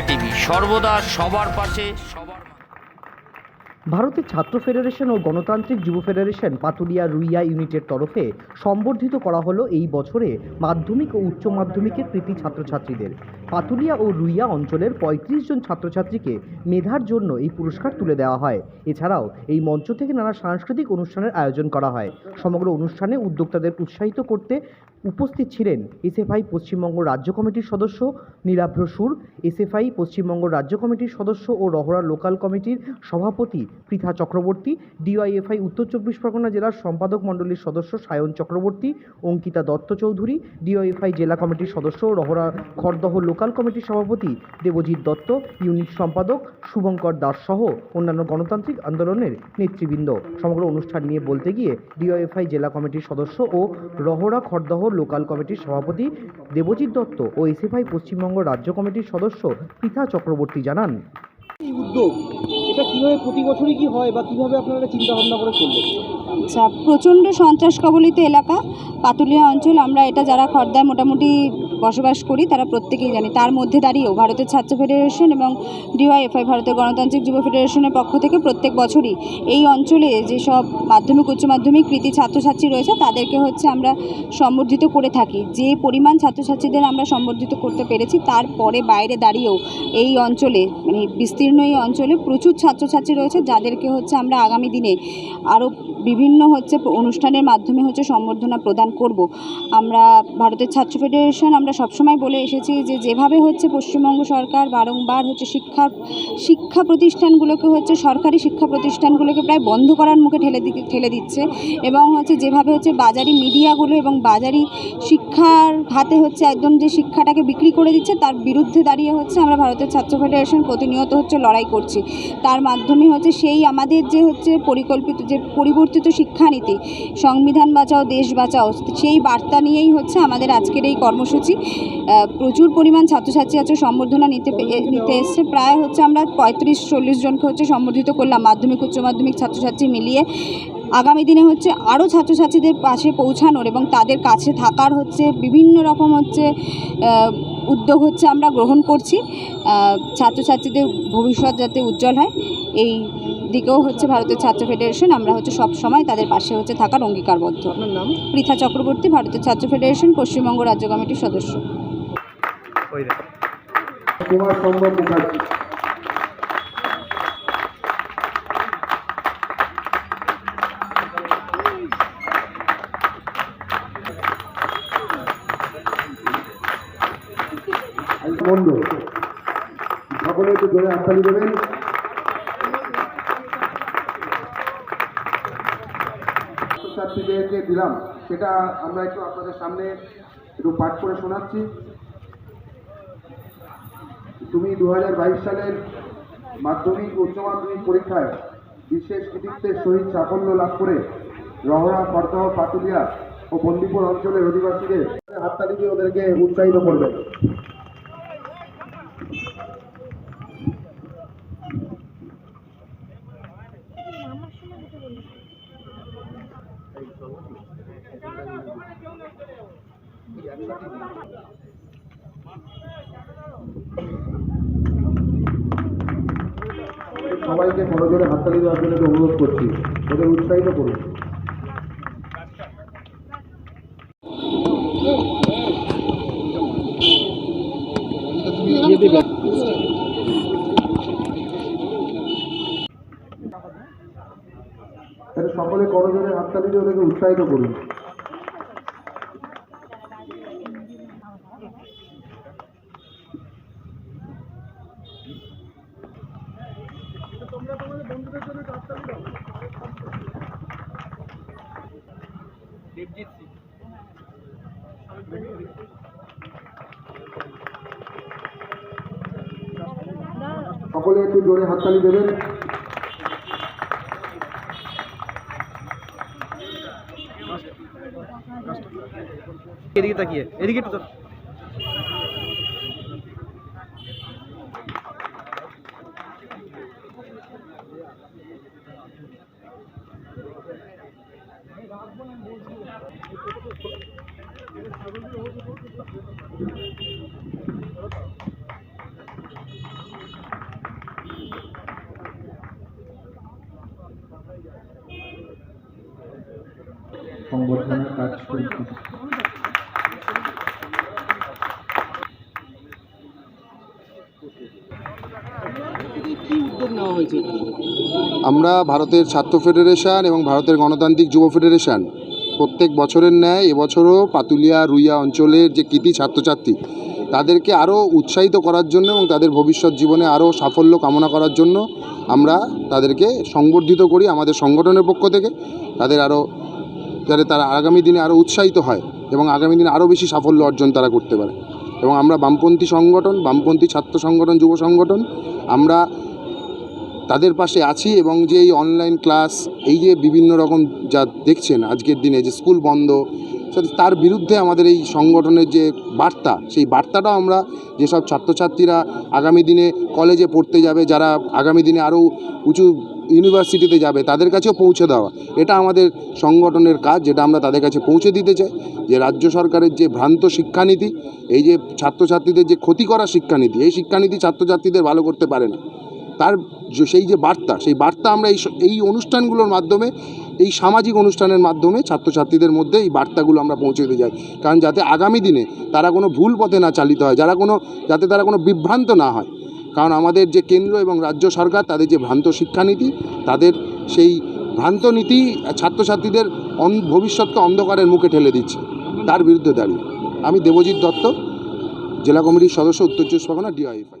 India TV, সর্বদা সবার পাশে, সবার ভারতের ছাত্র ফেডারেশন ও গণতান্ত্রিক যুব ফেডারেশন পাতুলিয়া রুইয়া ইউনিটের তরফে সম্বর্ধিত করা হলো এই বছরে মাধ্যমিক ও উচ্চ মাধ্যমিকের কৃতি ছাত্রছাত্রীদের। পাতুলিয়া ও রুইয়া অঞ্চলের পঁয়ত্রিশ জন ছাত্রছাত্রীকে মেধার জন্য এই পুরস্কার তুলে দেওয়া হয়। এছাড়াও এই মঞ্চ থেকে নানা সাংস্কৃতিক অনুষ্ঠানের আয়োজন করা হয়। সমগ্র অনুষ্ঠানে উদ্যোক্তাদের উৎসাহিত করতে উপস্থিত ছিলেন এসএফআই পশ্চিমবঙ্গ রাজ্য কমিটির সদস্য নীলাভ্র সুর, এসএফআই পশ্চিমবঙ্গ রাজ্য কমিটির সদস্য ও রহরা লোকাল কমিটির সভাপতি পৃথা চক্রবর্তী, ডিওয়াইএফআই উত্তর চব্বিশ পরগনা জেলার সম্পাদক মণ্ডলীর সদস্য সায়ন চক্রবর্তী, অঙ্কিতা দত্ত চৌধুরী, ডিওয়াইএফআই জেলা কমিটির সদস্য রহরা খরদহ লোকাল কমিটির সভাপতি দেবজিৎ দত্ত ইউনিট সম্পাদক শুভঙ্কর দাস সহ অন্যান্য গণতান্ত্রিক আন্দোলনের নেতৃবৃন্দ। সমগ্র অনুষ্ঠান নিয়ে বলতে গিয়ে ডিওএফআই জেলা কমিটির সদস্য ও রহরা খড়দহ লোকাল কমিটির সভাপতি দেবজিৎ দত্ত ও এসএফআই পশ্চিমবঙ্গ রাজ্য কমিটির সদস্য পৃথা চক্রবর্তী জানান। এই উদ্যোগ? এটা কীভাবে প্রতি বছরই কি হয় বা কীভাবে আপনারা চিন্তা ভাবনা করে করলেন আচ্ছা প্রচণ্ড সন্ত্রাস কবলিত এলাকা। পাতুলিয়া অঞ্চল আমরা এটা যারা খর্দায় মোটামুটি বসবাস করি, তারা প্রত্যেকেই জানি। তার মধ্যে দাঁড়িয়েও ভারতের ছাত্র ফেডারেশন এবং ডিওয়াইএফআই ভারতের গণতান্ত্রিক যুব ফেডারেশনের পক্ষ থেকে প্রত্যেক বছরই এই অঞ্চলে যেসব মাধ্যমিক, উচ্চ মাধ্যমিক কৃতি ছাত্রছাত্রী রয়েছে, তাদেরকে হচ্ছে আমরা সম্বর্ধিত করে থাকি। যে পরিমাণ ছাত্রছাত্রীদের আমরা সম্বর্ধিত করতে পেরেছি তারপরে বাইরে দাঁড়িয়েও এই অঞ্চলে মানে বিস্তীর্ণ এই অঞ্চলে প্রচুর ছাত্রছাত্রী রয়েছে, যাদেরকে হচ্ছে আমরা আগামী দিনে আরও বিভিন্ন হচ্ছে অনুষ্ঠানের মাধ্যমে হচ্ছে সম্বর্ধনা প্রদান করব। আমরা ভারতের ছাত্র ফেডারেশন, আমরা সবসময় বলে এসেছি যে যেভাবে হচ্ছে পশ্চিমবঙ্গ সরকার বারংবার হচ্ছে শিক্ষা শিক্ষা প্রতিষ্ঠানগুলোকে হচ্ছে সরকারি শিক্ষা প্রতিষ্ঠানগুলোকে প্রায় বন্ধ করার মুখে ঠেলে দি, ঠেলে দিচ্ছে এবং হচ্ছে যেভাবে হচ্ছে বাজারি মিডিয়াগুলো এবং বাজারি শিক্ষার হাতে হচ্ছে একদম যে শিক্ষাটাকে বিক্রি করে দিচ্ছে, তার বিরুদ্ধে দাঁড়িয়ে হচ্ছে আমরা ভারতের ছাত্র ফেডারেশন প্রতিনিয়ত হচ্ছে লড়াই করছি। তার মাধ্যমে হচ্ছে সেই আমাদের যে হচ্ছে পরিকল্পিত, যে পরিবর্তিত শিক্ষানীতি। সংবিধান বাঁচাও, দেশ বাঁচাও, সেই বার্তা নিয়েই হচ্ছে আমাদের আজকের এই কর্মসূচি। প্রচুর পরিমাণ ছাত্রছাত্রী আছে, সম্বর্ধনা নিতে নিতে এসছে। প্রায় হচ্ছে আমরা পঁয়ত্রিশ, চল্লিশ জনকে হচ্ছে সম্বর্ধিত করলাম মাধ্যমিক, উচ্চ মাধ্যমিক ছাত্রছাত্রী মিলিয়ে। আগামী দিনে হচ্ছে আরও ছাত্রছাত্রীদের পাশে পৌঁছানোর এবং তাদের কাছে থাকার হচ্ছে বিভিন্ন রকম হচ্ছে উদ্যোগ হচ্ছে আমরা গ্রহণ করছি। ছাত্রছাত্রীদের ভবিষ্যৎ যাতে উজ্জ্বল হয়। এই দিকেও হচ্ছে ভারতের ছাত্র ফেডারেশন আমরা হচ্ছে সব সময় তাদের পাশে হচ্ছে থাকার অঙ্গীকারবদ্ধ। আপনার নাম? পৃথা চক্রবর্তী ভারতের ছাত্র ফেডারেশন পশ্চিমবঙ্গ রাজ্য কমিটির সদস্য। কুমার সম্ভব মুখার্জি। বন্ধু সকলে একটু জোরে হাততালি দেবেন। ছাত্রছাত্রীদেরকে দিলাম, সেটা আমরা একটু আপনাদের সামনে একটু পাঠ করে শোনাচ্ছি। তুমি দু হাজার বাইশ সালের মাধ্যমিক উচ্চ মাধ্যমিক পরীক্ষায় বিশেষ কৃতিত্বের সহিত সাফল্য লাভ করে রহরা খড়দহ পাতুলিয়া ও বন্দিপুর অঞ্চলের অধিবাসীদের হাততালি দিয়ে ওদেরকে উৎসাহিত করবেন সবাইকে জোরে হাততালি দেওয়ার জন্য অনুরোধ করছি। ওদের উৎসাহিত করুন। সকলে করজোরে হাততালি দিয়ে ওদেরকে উৎসাহিত করুন। সকলে একটু জোরে হাততালি দেবেন। এদিকে তাকিয়ে এদিকে একটু কাজ করছি আমরা ভারতের ছাত্র ফেডারেশন এবং ভারতের গণতান্ত্রিক যুব ফেডারেশন প্রত্যেক বছরের ন্যায় এবছরও পাতুলিয়া, রুইয়া অঞ্চলের যে কৃতি ছাত্রছাত্রী, তাদেরকে আরও উৎসাহিত করার জন্য এবং তাদের ভবিষ্যৎ জীবনে আরও সাফল্য কামনা করার জন্য আমরা তাদেরকে সংবর্ধিত করি আমাদের সংগঠনের পক্ষ থেকে। তাদের আরও, যাতে তারা আগামী দিনে আরও উৎসাহিত হয় এবং আগামী দিনে আরও বেশি সাফল্য অর্জন তারা করতে পারে। এবং আমরা বামপন্থী সংগঠন, বামপন্থী ছাত্র সংগঠন, যুব সংগঠন, আমরা তাদের পাশে আছি এবং যে এই অনলাইন ক্লাস এই যে বিভিন্ন রকম যা দেখছেন আজকের দিনে, যে স্কুল বন্ধ তার বিরুদ্ধে আমাদের এই সংগঠনের যে বার্তা, সেই বার্তাটাও আমরা যেসব ছাত্রছাত্রীরা আগামী দিনে কলেজে পড়তে যাবে, যারা আগামী দিনে আরও উঁচু ইউনিভার্সিটিতে যাবে, তাদের কাছেও পৌঁছে দেওয়া। এটা আমাদের সংগঠনের কাজ, যেটা আমরা তাদের কাছে পৌঁছে দিতে চাই। যে রাজ্য সরকারের যে ভ্রান্ত শিক্ষানীতি, এই যে ছাত্রছাত্রীদের যে ক্ষতি করা শিক্ষানীতি, এই শিক্ষানীতি ছাত্রছাত্রীদের ভালো করতে পারে না। তার সেই যে বার্তা, সেই বার্তা আমরা এই এই অনুষ্ঠানগুলোর মাধ্যমে, এই সামাজিক অনুষ্ঠানের মাধ্যমে ছাত্রছাত্রীদের মধ্যে এই বার্তাগুলো আমরা পৌঁছে দিতে যাই। কারণ যাতে আগামী দিনে তারা কোনো ভুল পথে না চালিত হয়, যারা কোনো, যাতে তারা কোনো বিভ্রান্ত না হয়। কারণ আমাদের যে কেন্দ্র এবং রাজ্য সরকার, তাদের যে ভ্রান্ত শিক্ষানীতি, তাদের সেই ভ্রান্ত নীতি ছাত্রছাত্রীদের ভবিষ্যৎকে অন্ধকারের মুখে ঠেলে দিচ্ছে। তার বিরুদ্ধে দাঁড়িয়ে। আমি দেবজিৎ দত্ত, জেলা কমিটির সদস্য, উত্তর চব্বিশ পরগনা ডিআইএফআই